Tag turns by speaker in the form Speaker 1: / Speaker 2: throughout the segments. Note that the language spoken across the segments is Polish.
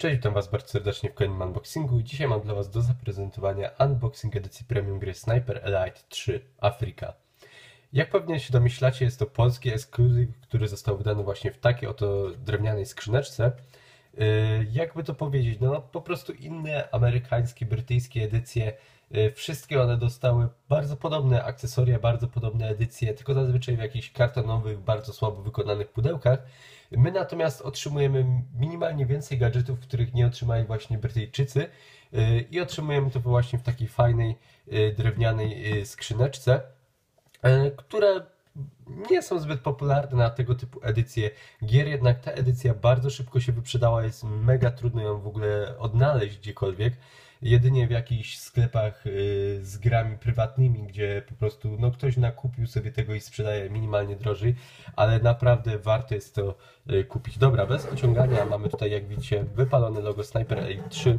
Speaker 1: Cześć, witam Was bardzo serdecznie w kolejnym unboxingu i dzisiaj mam dla Was do zaprezentowania unboxing edycji premium gry Sniper Elite 3 Afrika. Jak pewnie się domyślacie, jest to polski ekskluzyw, który został wydany właśnie w takiej oto drewnianej skrzyneczce. Yy, jakby to powiedzieć, no po prostu inne amerykańskie, brytyjskie edycje, wszystkie one dostały bardzo podobne akcesoria, bardzo podobne edycje, tylko zazwyczaj w jakichś kartonowych, bardzo słabo wykonanych pudełkach. My natomiast otrzymujemy minimalnie więcej gadżetów, których nie otrzymali właśnie Brytyjczycy yy, i otrzymujemy to właśnie w takiej fajnej yy, drewnianej skrzyneczce, które nie są zbyt popularne na tego typu edycje gier, jednak ta edycja bardzo szybko się wyprzedała, jest mega trudno ją w ogóle odnaleźć gdziekolwiek jedynie w jakichś sklepach y, z grami prywatnymi, gdzie po prostu no, ktoś nakupił sobie tego i sprzedaje minimalnie drożej, ale naprawdę warto jest to y, kupić. Dobra, bez ociągania mamy tutaj, jak widzicie, wypalone logo Sniper Elite 3.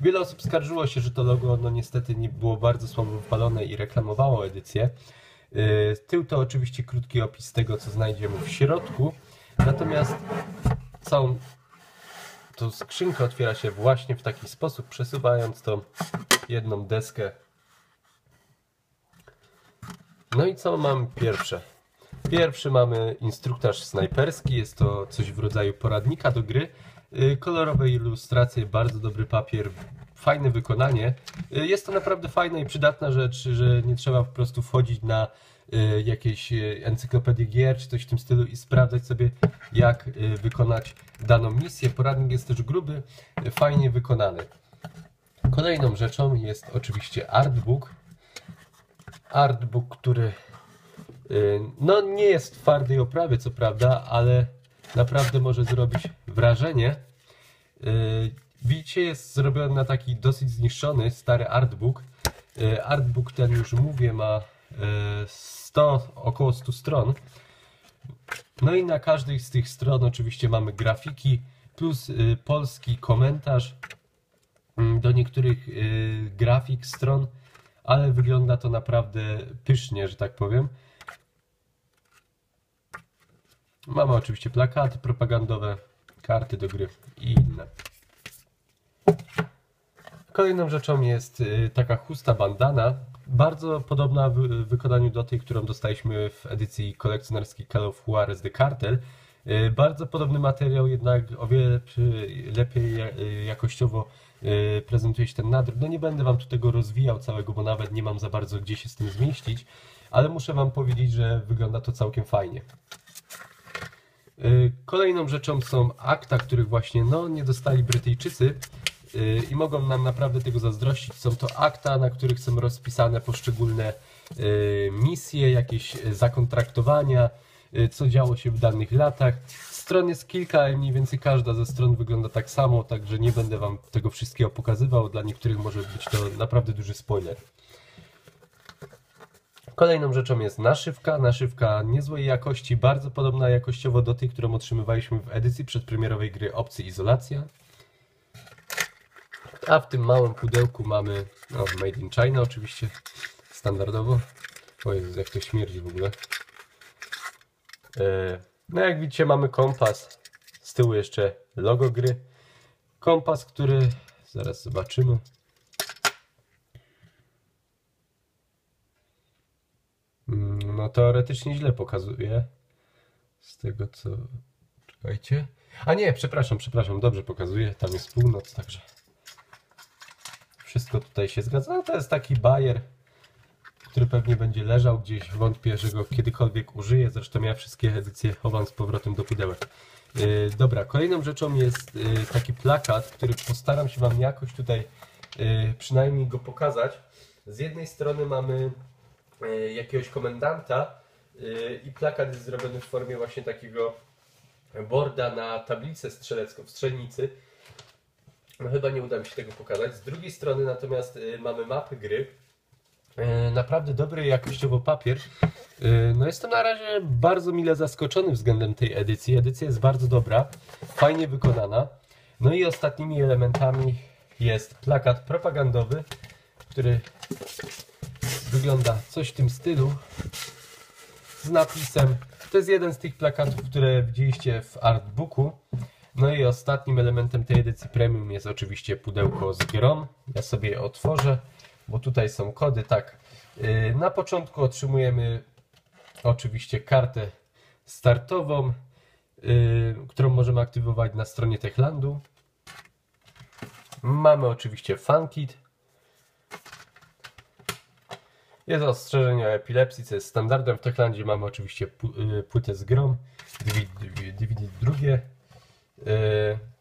Speaker 1: Wiele osób skarżyło się, że to logo no niestety nie było bardzo słabo wypalone i reklamowało edycję. Y, tył to oczywiście krótki opis tego, co znajdziemy w środku. Natomiast całą to skrzynka otwiera się właśnie w taki sposób, przesuwając tą jedną deskę. No i co mamy pierwsze? Pierwszy mamy instruktaż snajperski, jest to coś w rodzaju poradnika do gry. Y, kolorowe ilustracje, bardzo dobry papier, fajne wykonanie. Y, jest to naprawdę fajna i przydatna rzecz, że nie trzeba po prostu wchodzić na Y, jakieś y, encyklopedie gier czy coś w tym stylu i sprawdzać sobie jak wykonać daną misję. Poradnik jest też gruby, fajnie wykonany. Kolejną rzeczą jest oczywiście artbook. Artbook, który no nie jest w twardej oprawie co prawda, ale naprawdę może zrobić wrażenie. Widzicie, jest zrobiony na taki dosyć zniszczony, stary artbook. Artbook ten już mówię ma 100, około 100 stron. No i na każdej z tych stron oczywiście mamy grafiki plus y, polski komentarz mm, do niektórych grafik stron, ale wygląda to naprawdę pysznie, że tak powiem. Mamy oczywiście plakaty propagandowe, karty do gry i inne. Kolejną rzeczą jest y, taka chusta bandana, bardzo podobna w wykonaniu do tej, którą dostaliśmy w edycji kolekcjonerskiej Call of Juarez The Cartel. Y, bardzo podobny materiał, jednak o wiele lepiej jakościowo y, prezentuje się ten nadruk. No nie będę Wam tu tego rozwijał całego, bo nawet nie mam za bardzo gdzie się z tym zmieścić, ale muszę Wam powiedzieć, że wygląda to całkiem fajnie. Y, kolejną rzeczą są akta, których właśnie no, nie dostali Brytyjczycy, Y, i mogą nam naprawdę tego zazdrościć. Są to akta, na których są rozpisane poszczególne y, misje, jakieś zakontraktowania, y, co działo się w danych latach. Stron jest kilka, mniej więcej każda ze stron wygląda tak samo, także nie będę Wam tego wszystkiego pokazywał. Dla niektórych może być to naprawdę duży spoiler. Kolejną rzeczą jest naszywka. Naszywka niezłej jakości, bardzo podobna jakościowo do tej, którą otrzymywaliśmy w edycji przedpremierowej gry Opcji Izolacja. A w tym małym pudełku mamy no, Made in China oczywiście, standardowo. O Jezu, jak to śmierdzi w ogóle. E, no jak widzicie mamy kompas. Z tyłu jeszcze logo gry. Kompas, który zaraz zobaczymy. Mm, no teoretycznie źle pokazuje. Z tego co... Czekajcie. A nie, przepraszam, przepraszam, dobrze pokazuje. Tam jest północ, także wszystko tutaj się zgadza. No to jest taki bajer, który pewnie będzie leżał gdzieś. Wątpię, że go kiedykolwiek użyję. Zresztą ja wszystkie edycje chowam z powrotem do pudełek. Yy, dobra, kolejną rzeczą jest yy, taki plakat, który postaram się Wam jakoś tutaj yy, przynajmniej go pokazać. Z jednej strony mamy yy, jakiegoś komendanta yy, i plakat jest zrobiony w formie właśnie takiego borda na tablicę strzelecką w strzelnicy. Chyba nie uda mi się tego pokazać. Z drugiej strony natomiast y, mamy mapy gry. Y, naprawdę dobry jakościowo papier. Y, no jestem na razie bardzo mile zaskoczony względem tej edycji. Edycja jest bardzo dobra, fajnie wykonana. No i ostatnimi elementami jest plakat propagandowy, który wygląda coś w tym stylu z napisem. To jest jeden z tych plakatów, które widzieliście w artbooku. No i ostatnim elementem tej edycji premium jest oczywiście pudełko z grą. Ja sobie je otworzę, bo tutaj są kody. Tak, yy, na początku otrzymujemy oczywiście kartę startową, yy, którą możemy aktywować na stronie Techlandu. Mamy oczywiście funkit. Jest ostrzeżenie o epilepsji, co jest standardem. W Techlandzie mamy oczywiście y, płytę z grom, DVD drugie. Y,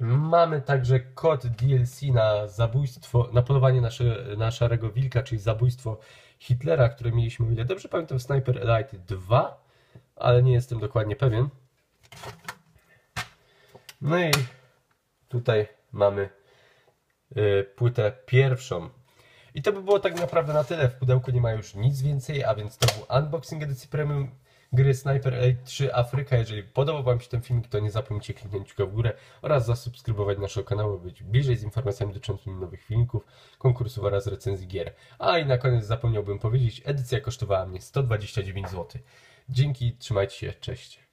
Speaker 1: Mamy także kod DLC na zabójstwo, na polowanie nasze, na szarego wilka, czyli zabójstwo Hitlera, które mieliśmy, o ile dobrze pamiętam, w Sniper Elite 2, ale nie jestem dokładnie pewien. No i tutaj mamy y, płytę pierwszą. I to by było tak naprawdę na tyle. W pudełku nie ma już nic więcej, a więc to był unboxing edycji premium gry Sniper Elite 3 Afryka. Jeżeli podobał Wam się ten filmik, to nie zapomnijcie kliknąć w górę oraz zasubskrybować naszego kanału, by być bliżej z informacjami dotyczącymi nowych filmików, konkursów oraz recenzji gier. A i na koniec zapomniałbym powiedzieć, edycja kosztowała mnie 129 zł. Dzięki, trzymajcie się, cześć.